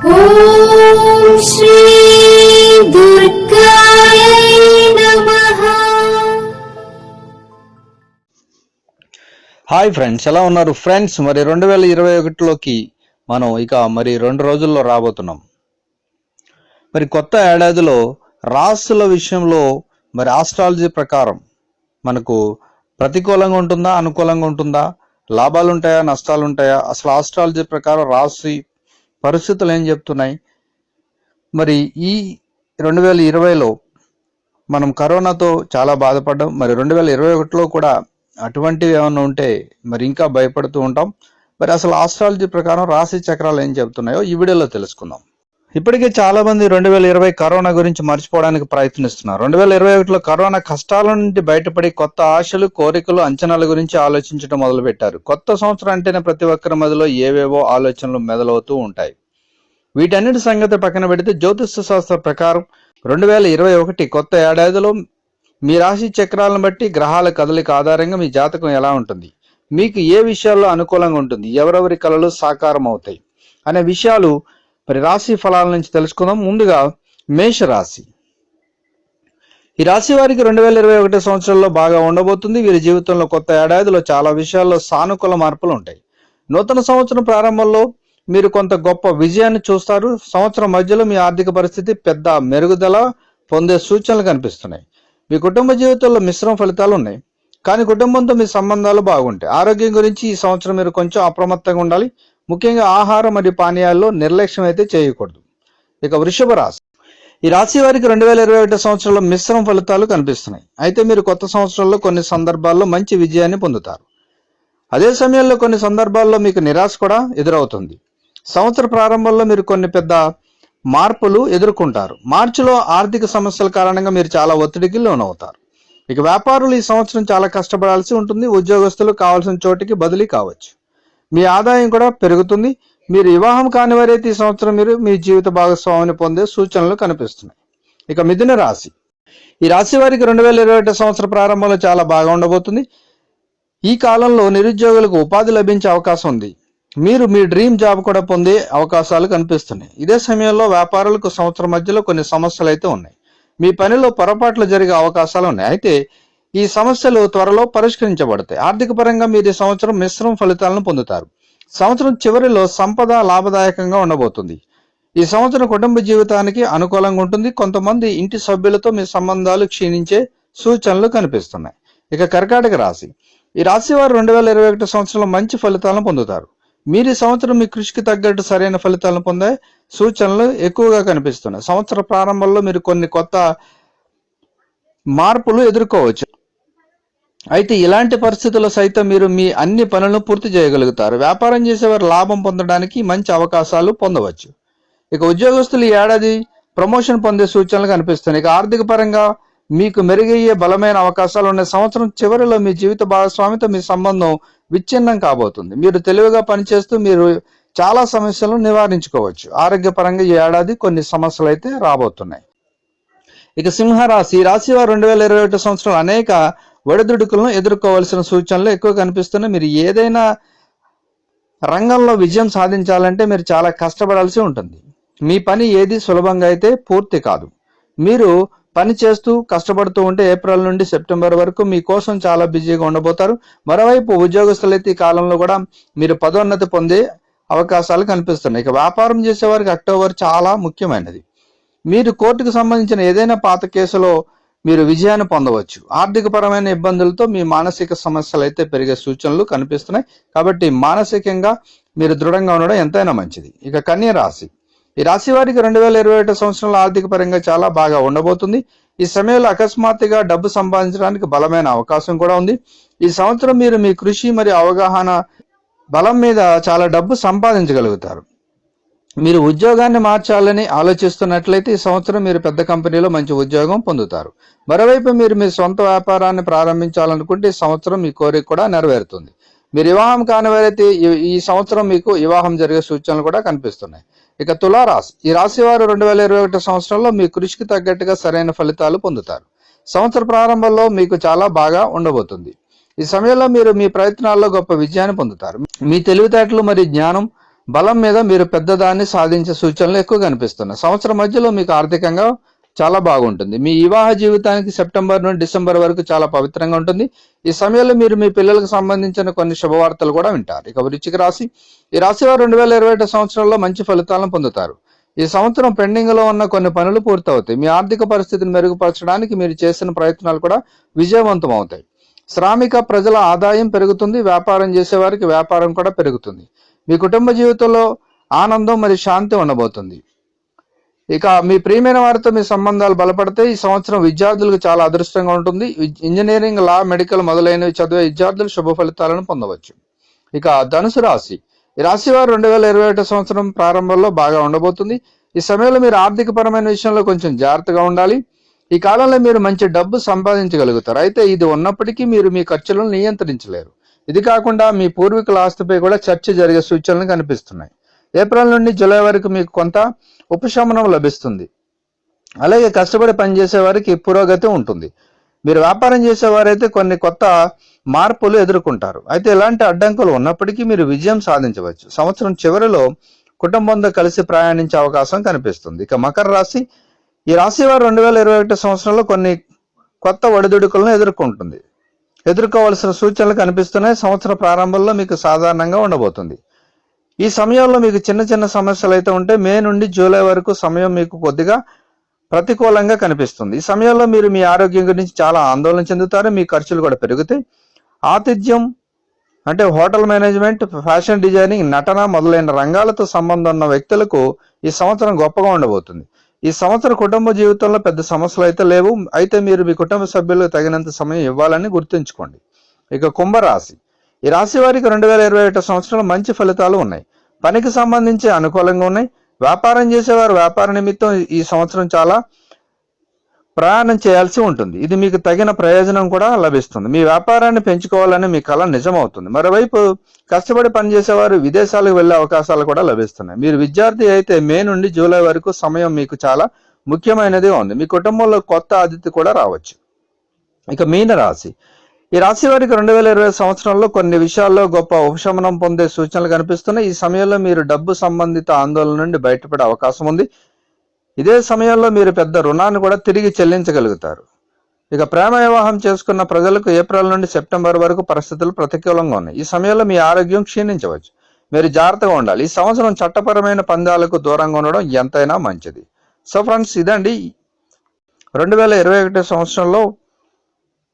Hi friends ఎలా ఉన్నారు? Friends మరి రెండు వేల ఇరవై ఒకటిలోకి మనం ఇక మరి రెండు రోజుల్లో రాబోతున్నాం. మరి కొత్త ఏడాదిలో రాసుల విషయంలో మరి ఆస్ట్రాలజీ ప్రకారం మనకు ప్రతికూలంగా ఉంటుందా అనుకూలంగా ఉంటుందా? లాభాలు ఉంటాయా నష్టాలు ఉంటాయా అసలు ఆస్ట్రాలజీ ప్రకారం రాశి పరిస్థితులు ఏం చెప్తున్నాయి? మరి ఈ రెండు వేల ఇరవైలో మనం కరోనాతో చాలా బాధపడ్డాం. మరి రెండు వేల ఇరవై ఒకటిలో కూడా అటువంటివి ఏమైనా ఉంటే మరి ఇంకా భయపడుతూ ఉంటాం. మరి అసలు ఆస్ట్రాలజీ ప్రకారం రాశి చక్రాలు ఏం చెప్తున్నాయో ఈ వీడియోలో తెలుసుకుందాం. ఇప్పటికే చాలా మంది రెండు వేల ఇరవై కరోనా గురించి మర్చిపోవడానికి ప్రయత్నిస్తున్నారు. రెండు వేల ఇరవై ఒకటిలో కరోనా కష్టాల నుండి బయటపడి కొత్త ఆశలు కోరికలు అంచనాల గురించి ఆలోచించడం మొదలుపెట్టారు. కొత్త సంవత్సరం అంటేనే ప్రతి ఒక్కరి మధ్యలో ఏవేవో ఆలోచనలు మెదలవుతూ ఉంటాయి. వీటన్నిటి సంగతి పక్కన పెడితే జ్యోతిష శాస్త్ర ప్రకారం రెండు వేల ఇరవై ఒకటి కొత్త ఏడాదిలో మీ రాశి చక్రాలను బట్టి గ్రహాల కదలిక ఆధారంగా మీ జాతకం ఎలా ఉంటుంది? మీకు ఏ విషయాల్లో అనుకూలంగా ఉంటుంది? ఎవరెవరి కళలు సాకారం అవుతాయి అనే విషయాలు మరి రాశి ఫలాల నుంచి తెలుసుకుందాం. ముందుగా మేషరాశి. ఈ రాశి వారికి రెండు వేల ఇరవై ఒకటి సంవత్సరంలో బాగా ఉండబోతుంది. వీరి జీవితంలో కొత్త ఏడాదిలో చాలా విషయాల్లో సానుకూల మార్పులు ఉంటాయి. నూతన సంవత్సరం ప్రారంభంలో మీరు కొంత గొప్ప విజయాన్ని చూస్తారు. సంవత్సరం మధ్యలో మీ ఆర్థిక పరిస్థితి పెద్ద మెరుగుదల పొందే సూచనలు కనిపిస్తున్నాయి. మీ కుటుంబ జీవితంలో మిశ్రమ ఫలితాలు ఉన్నాయి. కానీ కుటుంబంతో మీ సంబంధాలు బాగుంటాయి. ఆరోగ్యం గురించి ఈ సంవత్సరం మీరు కొంచెం అప్రమత్తంగా ఉండాలి. ముఖ్యంగా ఆహారం మరియు పానీయాల్లో నిర్లక్ష్యం అయితే చేయకూడదు. ఇక వృషభ రాశి. ఈ రాశి వారికి రెండు వేల ఇరవై ఒకటి సంవత్సరంలో మిశ్రమ ఫలితాలు కనిపిస్తున్నాయి. అయితే మీరు కొత్త సంవత్సరంలో కొన్ని సందర్భాల్లో మంచి విజయాన్ని పొందుతారు. అదే సమయంలో కొన్ని సందర్భాల్లో మీకు నిరాశ కూడా ఎదురవుతుంది. సంవత్సర ప్రారంభంలో మీరు కొన్ని పెద్ద మార్పులు ఎదుర్కొంటారు. మార్చిలో ఆర్థిక సమస్యల కారణంగా మీరు చాలా ఒత్తిడికి లోనవుతారు. ఇక వ్యాపారులు ఈ సంవత్సరం చాలా కష్టపడాల్సి ఉంటుంది. ఉద్యోగస్తులు కావాల్సిన చోటికి బదిలీ కావచ్చు. మీ ఆదాయం కూడా పెరుగుతుంది. మీరు వివాహం కాని వారైతే ఈ సంవత్సరం మీరు మీ జీవిత భాగస్వామిని పొందే సూచనలు కనిపిస్తున్నాయి. ఇక మిథున రాశి. ఈ రాశి వారికి రెండు వేల ఇరవై ఒకటి సంవత్సర ప్రారంభంలో చాలా బాగా ఉండబోతుంది. ఈ కాలంలో నిరుద్యోగులకు ఉపాధి లభించే అవకాశం ఉంది. మీరు మీ డ్రీమ్ జాబ్ కూడా పొందే అవకాశాలు కనిపిస్తున్నాయి. ఇదే సమయంలో వ్యాపారులకు సంవత్సరం మధ్యలో కొన్ని సమస్యలు అయితే ఉన్నాయి. మీ పనిలో పొరపాట్లు జరిగే అవకాశాలు ఉన్నాయి. అయితే ఈ సమస్యలు త్వరలో పరిష్కరించబడతాయి. ఆర్థిక పరంగా మీరు ఈ సంవత్సరం మిశ్రమ ఫలితాలను పొందుతారు. సంవత్సరం చివరిలో సంపద లాభదాయకంగా ఉండబోతుంది. ఈ సంవత్సరం కుటుంబ జీవితానికి అనుకూలంగా ఉంటుంది. కొంతమంది ఇంటి సభ్యులతో మీ సంబంధాలు క్షీణించే సూచనలు కనిపిస్తున్నాయి. ఇక కర్కాటక రాశి. ఈ రాశి వారు రెండు వేల ఇరవై ఒకటి సంవత్సరంలో మంచి ఫలితాలను పొందుతారు. మీరు ఈ సంవత్సరం మీ కృషికి తగ్గట్టు సరైన ఫలితాలను పొందే సూచనలు ఎక్కువగా కనిపిస్తున్నాయి. సంవత్సర ప్రారంభంలో మీరు కొన్ని కొత్త మార్పులు ఎదుర్కోవచ్చు. అయితే ఇలాంటి పరిస్థితుల్లో సైతం మీరు మీ అన్ని పనులను పూర్తి చేయగలుగుతారు. వ్యాపారం చేసేవారు లాభం పొందడానికి మంచి అవకాశాలు పొందవచ్చు. ఇక ఉద్యోగస్తులు ఈ ఏడాది ప్రమోషన్ పొందే సూచనలు కనిపిస్తున్నాయి. ఇక ఆర్థిక పరంగా మీకు మెరుగయ్యే బలమైన అవకాశాలు ఉన్న సంవత్సరం చివరిలో మీ జీవిత భాగస్వామితో మీ సంబంధం విచ్ఛిన్నం కాబోతుంది. మీరు తెలివిగా పనిచేస్తూ మీరు చాలా సమస్యలను నివారించుకోవచ్చు. ఆరోగ్యపరంగా ఈ ఏడాది కొన్ని సమస్యలు అయితే రాబోతున్నాయి. ఇక సింహరాశి. రాశి వారు రెండు వేల ఇరవై ఒకటి సంవత్సరం అనేక ఒడిదుడుకులను ఎదుర్కోవాల్సిన సూచనలు ఎక్కువ కనిపిస్తున్నాయి. మీరు ఏదైనా రంగంలో విజయం సాధించాలంటే మీరు చాలా కష్టపడాల్సి ఉంటుంది. మీ పని ఏది సులభంగా అయితే పూర్తి కాదు. మీరు పని చేస్తూ కష్టపడుతూ ఉంటే ఏప్రిల్ నుండి సెప్టెంబర్ వరకు మీకోసం చాలా బిజీగా ఉండబోతారు. మరోవైపు ఉద్యోగస్తులైతే ఈ కాలంలో కూడా మీరు పదోన్నతి పొందే అవకాశాలు కనిపిస్తున్నాయి. ఇక వ్యాపారం చేసేవారికి అక్టోబర్ చాలా ముఖ్యమైనది. మీరు కోర్టుకు సంబంధించిన ఏదైనా పాత కేసులో మీరు విజయాన్ని పొందవచ్చు. ఆర్థిక పరమైన ఇబ్బందులతో మీ మానసిక సమస్యలు అయితే పెరిగే సూచనలు కనిపిస్తున్నాయి. కాబట్టి మానసికంగా మీరు దృఢంగా ఉండడం ఎంతైనా మంచిది. ఇక కన్య రాశి. ఈ రాశి వారికి రెండు వేల ఇరవై ఒకటి సంవత్సరంలో ఆర్థిక పరంగా చాలా బాగా ఉండబోతుంది. ఈ సమయంలో అకస్మాత్తుగా డబ్బు సంపాదించడానికి బలమైన అవకాశం కూడా ఉంది. ఈ సంవత్సరం మీరు మీ కృషి మరియు అవగాహన బలం మీద చాలా డబ్బు సంపాదించగలుగుతారు. మీరు ఉద్యోగాన్ని మార్చాలని ఆలోచిస్తున్నట్లయితే ఈ సంవత్సరం మీరు పెద్ద కంపెనీలో మంచి ఉద్యోగం పొందుతారు. మరోవైపు మీరు మీ సొంత వ్యాపారాన్ని ప్రారంభించాలనుకుంటే ఈ సంవత్సరం మీ కోరిక కూడా నెరవేరుతుంది. మీరు వివాహం కానివారైతే ఈ- ఈ సంవత్సరం మీకు వివాహం జరిగే సూచనలు కూడా కనిపిస్తున్నాయి. ఇక తులారాశి. ఈ రాశి వారు రెండు వేల ఇరవై ఒకటి సంవత్సరంలో మీ కృషికి తగ్గట్టుగా సరైన ఫలితాలు పొందుతారు. సంవత్సర ప్రారంభంలో మీకు చాలా బాగా ఉండబోతుంది. ఈ సమయంలో మీరు మీ ప్రయత్నాల్లో గొప్ప విజయాన్ని పొందుతారు. మీ తెలివితేటలు మరియు జ్ఞానం బలం మీద మీరు పెద్దదాన్ని సాధించే సూచనలు ఎక్కువ కనిపిస్తున్నాయి. సంవత్సరం మధ్యలో మీకు ఆర్థికంగా చాలా బాగుంటుంది. మీ వివాహ జీవితానికి సెప్టెంబర్ నుండి డిసెంబర్ వరకు చాలా పవిత్రంగా ఉంటుంది. ఈ సమయంలో మీరు మీ పిల్లలకు సంబంధించిన కొన్ని శుభవార్తలు కూడా వింటారు. ఇక వృచ్చిక రాశి ఈ రాశి వారు రెండు వేల ఇరవై ఒకటి సంవత్సరంలో మంచి ఫలితాలను పొందుతారు. ఈ సంవత్సరం పెండింగ్లో ఉన్న కొన్ని పనులు పూర్తవుతాయి. మీ ఆర్థిక పరిస్థితిని మెరుగుపరచడానికి మీరు చేసిన ప్రయత్నాలు కూడా విజయవంతం అవుతాయి. శ్రామిక ప్రజల ఆదాయం పెరుగుతుంది వ్యాపారం చేసేవారికి వ్యాపారం కూడా పెరుగుతుంది. మీ కుటుంబ జీవితంలో ఆనందం మరియు శాంతి ఉండబోతుంది. ఇక మీ ప్రియమైన వారితో మీ సంబంధాలు బలపడితే ఈ సంవత్సరం విద్యార్థులకు చాలా అదృష్టంగా ఉంటుంది. ఇంజనీరింగ్ లా మెడికల్ మొదలైనవి చదివే విద్యార్థులు శుభ ఫలితాలను పొందవచ్చు. ఇక ధనుసు రాశి. ఈ రాశి వారు రెండు వేల ఇరవై ఒకటి సంవత్సరం ప్రారంభంలో బాగా ఉండబోతుంది. ఈ సమయంలో మీరు ఆర్థిక పరమైన విషయంలో కొంచెం జాగ్రత్తగా ఉండాలి. ఈ కాలంలో మీరు మంచి డబ్బు సంపాదించగలుగుతారు. అయితే ఇది ఉన్నప్పటికీ మీరు మీ ఖర్చులను నియంత్రించలేరు. ఇది కాకుండా మీ పూర్వీకుల ఆస్తిపై కూడా చర్చ జరిగే సూచనలు కనిపిస్తున్నాయి. ఏప్రిల్ నుండి జూలై వరకు మీకు కొంత ఉపశమనం లభిస్తుంది. అలాగే కష్టపడి పనిచేసే వారికి పురోగతి ఉంటుంది. మీరు వ్యాపారం చేసేవారైతే కొన్ని కొత్త మార్పులు ఎదుర్కొంటారు. అయితే ఇలాంటి అడ్డంకులు ఉన్నప్పటికీ మీరు విజయం సాధించవచ్చు. సంవత్సరం చివరిలో కుటుంబంతో కలిసి ప్రయాణించే అవకాశం కనిపిస్తుంది. ఇక మకర రాశి ఈ రాశి వారు రెండు వేల ఇరవై ఒకటి సంవత్సరంలో కొన్ని కొత్త ఒడిదుడుకులను ఎదుర్కొంటుంది. ఎదుర్కోవాల్సిన సూచనలు కనిపిస్తున్నాయి. సంవత్సర ప్రారంభంలో మీకు సాధారణంగా ఉండబోతుంది. ఈ సమయంలో మీకు చిన్న చిన్న సమస్యలు అయితే ఉంటే మే నుండి జూలై వరకు సమయం మీకు కొద్దిగా ప్రతికూలంగా కనిపిస్తుంది. ఈ సమయంలో మీరు మీ ఆరోగ్యం గురించి చాలా ఆందోళన చెందుతారు. మీ ఖర్చులు కూడా పెరుగుతాయి. ఆతిథ్యం అంటే హోటల్ మేనేజ్మెంట్ ఫ్యాషన్ డిజైనింగ్ నటన మొదలైన రంగాలతో సంబంధం ఉన్న వ్యక్తులకు ఈ సంవత్సరం గొప్పగా ఉండబోతుంది. ఈ సంవత్సరం కుటుంబ జీవితంలో పెద్ద సమస్యలు అయితే లేవు. అయితే మీరు మీ కుటుంబ సభ్యులకు తగినంత సమయం ఇవ్వాలని గుర్తుంచుకోండి. ఇక కుంభరాశి. ఈ రాశి వారికి రెండు వేల ఇరవై ఒకటి సంవత్సరంలో మంచి ఫలితాలు ఉన్నాయి. పనికి సంబంధించి అనుకూలంగా ఉన్నాయి. వ్యాపారం చేసేవారు వ్యాపార నిమిత్తం ఈ సంవత్సరం చాలా ప్రయాణం చేయాల్సి ఉంటుంది. ఇది మీకు తగిన ప్రయోజనం కూడా లభిస్తుంది. మీ వ్యాపారాన్ని పెంచుకోవాలని మీ కళ నిజమవుతుంది. మరోవైపు కష్టపడి పనిచేసేవారు విదేశాలకు వెళ్ళే అవకాశాలు కూడా లభిస్తున్నాయి. మీరు విద్యార్థి అయితే మే నుండి జూలై వరకు సమయం మీకు చాలా ముఖ్యమైనది ఉంది. మీ కుటుంబంలో కొత్త అతిథి కూడా రావచ్చు. ఇక మీన రాశి. ఈ రాశి వారికి రెండు వేల ఇరవై సంవత్సరంలో కొన్ని విషయాల్లో గొప్ప ఉపశమనం పొందే సూచనలు కనిపిస్తున్నాయి. ఈ సమయంలో మీరు డబ్బు సంబంధిత ఆందోళన నుండి బయటపడే అవకాశం ఉంది. ఇదే సమయంలో మీరు పెద్ద రుణాన్ని కూడా తిరిగి చెల్లించగలుగుతారు. ఇక ప్రేమ వివాహం చేసుకున్న ప్రజలకు ఏప్రిల్ నుండి సెప్టెంబర్ వరకు పరిస్థితులు ప్రతికూలంగా ఉన్నాయి. ఈ సమయంలో మీ ఆరోగ్యం క్షీణించవచ్చు. మీరు జాగ్రత్తగా ఉండాలి. ఈ సంవత్సరం చట్టపరమైన పందాలకు దూరంగా ఉండడం ఎంతైనా మంచిది. సో ఫ్రెండ్స్ ఇదండి. రెండు వేల ఇరవై ఒకటి సంవత్సరంలో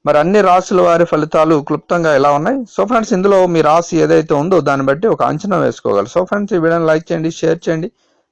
మరి అన్ని రాశుల వారి ఫలితాలు క్లుప్తంగా ఎలా ఉన్నాయి? సో ఫ్రెండ్స్ ఇందులో మీ రాశి ఏదైతే ఉందో దాన్ని బట్టి ఒక అంచనా వేసుకోగలరు. సో ఫ్రెండ్స్ ఈ వీడియోని లైక్ చేయండి షేర్ చేయండి.